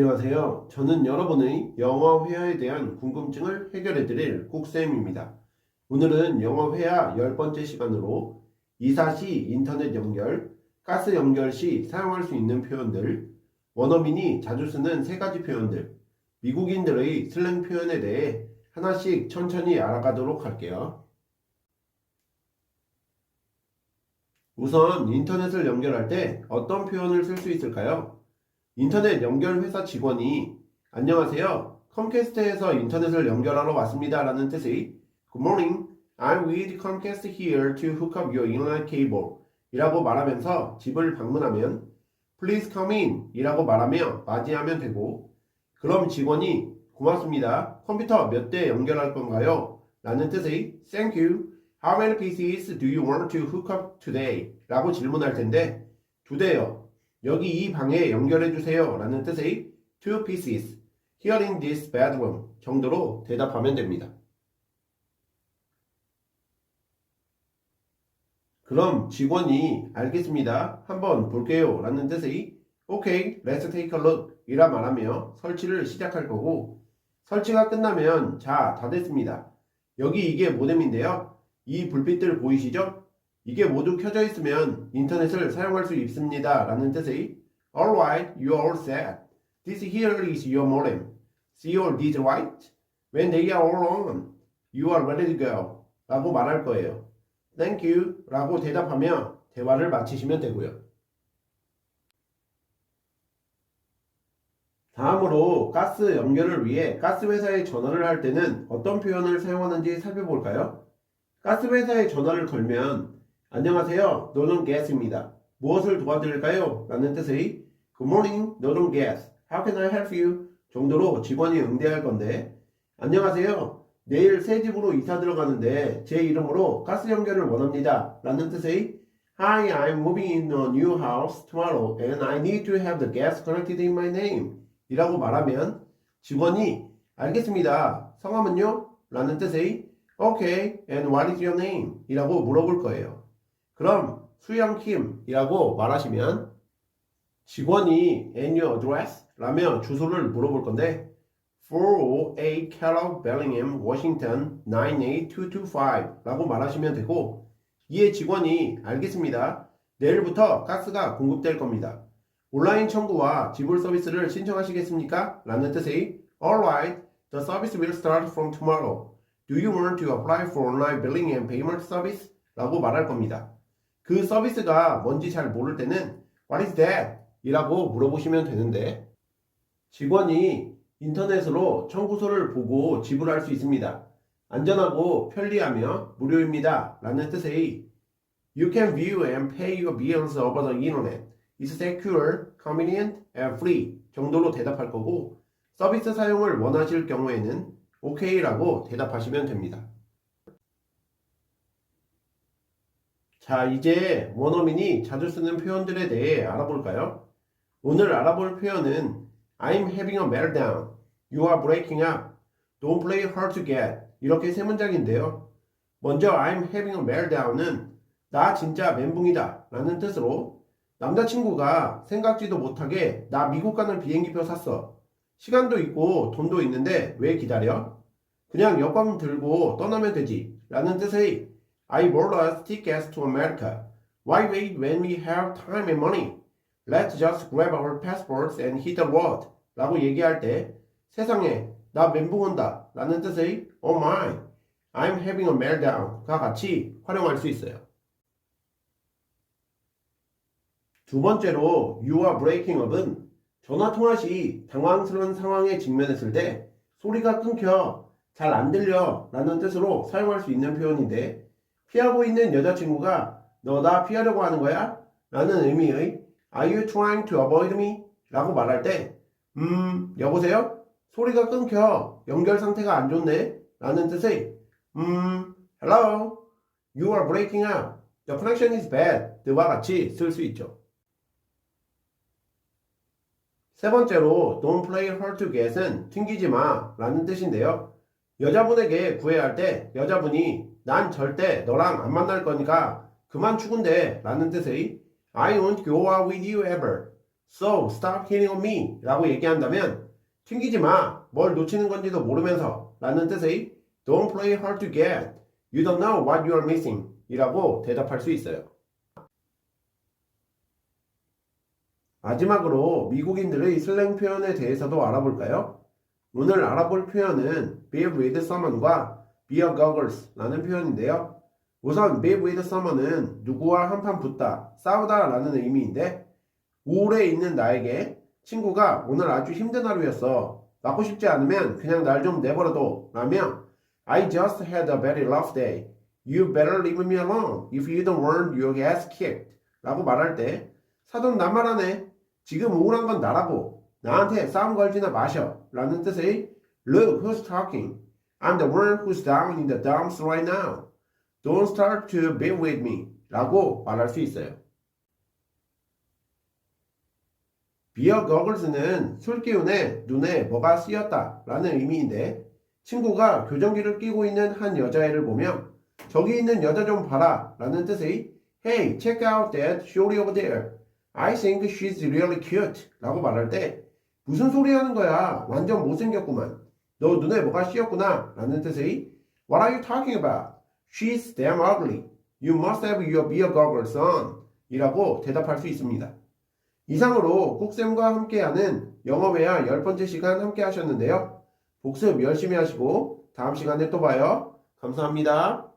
안녕하세요. 저는 여러분의 영어 회화에 대한 궁금증을 해결해 드릴 국쌤입니다. 오늘은 영어 회화 10번째 시간으로 이사 시 인터넷 연결, 가스 연결 시 사용할 수 있는 표현들, 원어민이 자주 쓰는 세 가지 표현들, 미국인들의 슬랭 표현에 대해 하나씩 천천히 알아가도록 할게요. 우선 인터넷을 연결할 때 어떤 표현을 쓸 수 있을까요? 인터넷 연결 회사 직원이 안녕하세요. 컴캐스트에서 인터넷을 연결하러 왔습니다. 라는 뜻의 Good morning. I'm with Comcast here to hook up your internet cable. 이라고 말하면서 집을 방문하면 Please come in. 이라고 말하며 맞이하면 되고 그럼 직원이 고맙습니다. 컴퓨터 몇 대 연결할 건가요? 라는 뜻의 Thank you. How many PCs do you want to hook up today? 라고 질문할 텐데 두 대요. 여기 이 방에 연결해 주세요. 라는 뜻의 two pieces here in this bedroom 정도로 대답하면 됩니다. 그럼 직원이 알겠습니다. 한번 볼게요. 라는 뜻의 OK, let's take a look 이라 말하며 설치를 시작할 거고 설치가 끝나면 자, 다 됐습니다. 여기 이게 모뎀인데요. 이 불빛들 보이시죠? 이게 모두 켜져 있으면 인터넷을 사용할 수 있습니다. 라는 뜻의 Alright, you are all set. This here is your modem. See all these right? When they are all on, you are ready to go. 라고 말할 거예요. Thank you. 라고 대답하며 대화를 마치시면 되고요. 다음으로 가스 연결을 위해 가스 회사에 전화를 할 때는 어떤 표현을 사용하는지 살펴볼까요? 가스 회사에 전화를 걸면 안녕하세요. 노는 게스입니다. 무엇을 도와드릴까요? 라는 뜻의 Good morning, 노는 게스. How can I help you? 정도로 직원이 응대할 건데 안녕하세요. 내일 새 집으로 이사 들어가는데 제 이름으로 가스 연결을 원합니다. 라는 뜻의 Hi, I'm moving in a new house tomorrow and I need to have the gas connected in my name. 이라고 말하면 직원이 알겠습니다. 성함은요? 라는 뜻의 Okay, and what is your name? 이라고 물어볼 거예요. 그럼 수영킴이라고 말하시면 직원이 your address? 라며 주소를 물어볼 건데 408 Kellogg Bellingham, Washington 98225 라고 말하시면 되고 이에 직원이 알겠습니다. 내일부터 가스가 공급될 겁니다. 온라인 청구와 지불 서비스를 신청하시겠습니까? 라는 뜻의 Alright, the service will start from tomorrow. Do you want to apply for online billing and payment service? 라고 말할 겁니다. 그 서비스가 뭔지 잘 모를 때는 What is that? 이라고 물어보시면 되는데 직원이 인터넷으로 청구서를 보고 지불할 수 있습니다. 안전하고 편리하며 무료입니다. 라는 뜻의 You can view and pay your bills over the internet. It's secure, convenient, and free 정도로 대답할 거고 서비스 사용을 원하실 경우에는 OK라고 대답하시면 됩니다. 자, 이제 원어민이 자주 쓰는 표현들에 대해 알아볼까요? 오늘 알아볼 표현은 I'm having a meltdown. You are breaking up. Don't play hard to get. 이렇게 세 문장인데요. 먼저 I'm having a meltdown은 나 진짜 멘붕이다 라는 뜻으로 남자친구가 생각지도 못하게 나 미국 가는 비행기표 샀어. 시간도 있고 돈도 있는데 왜 기다려? 그냥 여권 들고 떠나면 되지. 라는 뜻의 I bought us tickets to America. Why wait when we have time and money? Let's just grab our passports and hit the road. 라고 얘기할 때 세상에 나 멘붕 온다 라는 뜻의 Oh my, I'm having a meltdown 가 같이 활용할 수 있어요. 두 번째로 You are breaking up은 전화 통화 시 당황스러운 상황에 직면했을 때 소리가 끊겨 잘 안 들려 라는 뜻으로 사용할 수 있는 표현인데 피하고 있는 여자친구가 너 나 피하려고 하는 거야? 라는 의미의 Are you trying to avoid me? 라고 말할 때 음, 여보세요? 소리가 끊겨 연결 상태가 안 좋네 라는 뜻의 음, hello? You are breaking up. The connection is bad. 와 같이 쓸 수 있죠. 세 번째로 don't play hard to get은 튕기지 마 라는 뜻인데요. 여자분에게 구애할 때 여자분이 난 절대 너랑 안 만날 거니까 그만 추군데 라는 뜻의 I won't go out with you ever. So stop hitting on me 라고 얘기한다면 튕기지 마. 뭘 놓치는 건지도 모르면서 라는 뜻의 Don't play hard to get. You don't know what you are missing 이라고 대답할 수 있어요. 마지막으로 미국인들의 슬랭 표현에 대해서도 알아볼까요? 오늘 알아볼 표현은 be with someone과 be a goggles 라는 표현인데요. 우선 be with someone은 누구와 한판 붙다, 싸우다 라는 의미인데 우울해 있는 나에게 친구가 오늘 아주 힘든 하루였어. 맞고 싶지 않으면 그냥 날 좀 내버려둬 라며 I just had a very rough day. You better leave me alone. If you don't want your ass kicked. 라고 말할 때 사돈 나 말 하네. 지금 우울한 건 나라고. 나한테 싸움 걸지나 마셔. 라는 뜻의 Look who's talking. I'm the one who's down in the dumps right now. Don't start to be with me. 라고 말할 수 있어요. 비어 거글스는 술 기운에 눈에 뭐가 쓰였다 라는 의미인데 친구가 교정기를 끼고 있는 한 여자애를 보며 저기 있는 여자 좀 봐라 라는 뜻의 Hey, check out that shorty over there. I think she's really cute 라고 말할 때 무슨 소리 하는 거야 완전 못생겼구만 너 눈에 뭐가 씌었구나 라는 뜻의 What are you talking about? She's damn ugly. You must have your beer goggles on 이라고 대답할 수 있습니다. 이상으로 국쌤과 함께하는 영어회화 10번째 시간 함께 하셨는데요. 복습 열심히 하시고 다음 시간에 또 봐요. 감사합니다.